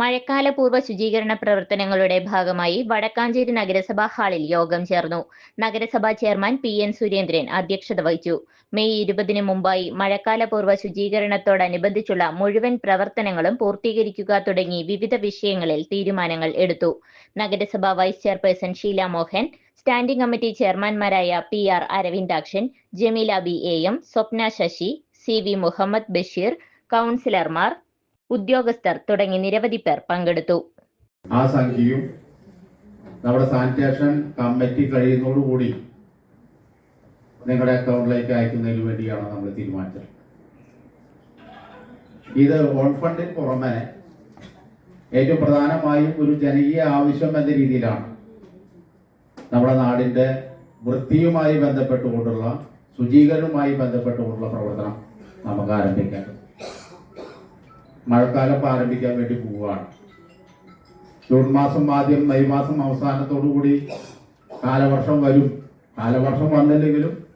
മഴക്കാലപൂർവ ശുചീകരണ പ്രവർത്തനങ്ങളുടെ ഭാഗമായി വടക്കാഞ്ചേരി നഗരസഭാ ഹാളിൽ യോഗം ചേർന്നു. നഗരസഭാ ചെയർമാൻ പി എൻ സുരേന്ദ്രൻ അധ്യക്ഷത വഹിച്ചു. മെയ് ഇരുപതിന് മുമ്പായി മഴക്കാലപൂർവ ശുചീകരണത്തോടനുബന്ധിച്ചുള്ള മുഴുവൻ പ്രവർത്തനങ്ങളും പൂർത്തീകരിക്കുക തുടങ്ങി വിവിധ വിഷയങ്ങളിൽ തീരുമാനങ്ങൾ എടുത്തു. നഗരസഭാ vice chairperson Sheela Mohan standing committee ചെയർമാൻമാരായ P R Aravindakshan Jameela B A M Swapna Sasi C V Muhammad Basheer കൗൺസിലർമാർ ഉദ്യോഗസ്ഥർ തുടങ്ങി നിരവധി പേർ പങ്കെടുത്തു. ആ സംഖ്യയും നമ്മുടെ സാനിറ്റേഷൻ കമ്മിറ്റി കഴിയുന്നതോടുകൂടി നിങ്ങളുടെ അക്കൗണ്ടിലേക്ക് അയക്കുന്നതിന് വേണ്ടിയാണ് നമ്മൾ തീരുമാനിച്ചത്. ഇത് ഓൺ ഫണ്ടിന് പുറമെ ഏറ്റവും പ്രധാനമായും ഒരു ജനകീയ ആവശ്യം എന്ന രീതിയിലാണ് നമ്മുടെ നാടിന്റെ വൃത്തിയുമായി ബന്ധപ്പെട്ടുകൊണ്ടുള്ള ശുചീകരണവുമായി ബന്ധപ്പെട്ടുകൊണ്ടുള്ള പ്രവർത്തനം നമുക്ക് ആരംഭിക്കേണ്ടത്. മഴക്കാലം ആരംഭിക്കാൻ വേണ്ടി പോവുകയാണ്. ജൂൺ മാസം ആദ്യം മെയ് മാസം അവസാനത്തോടു കൂടി കാലവർഷം വരും. കാലവർഷം വന്നില്ലെങ്കിലും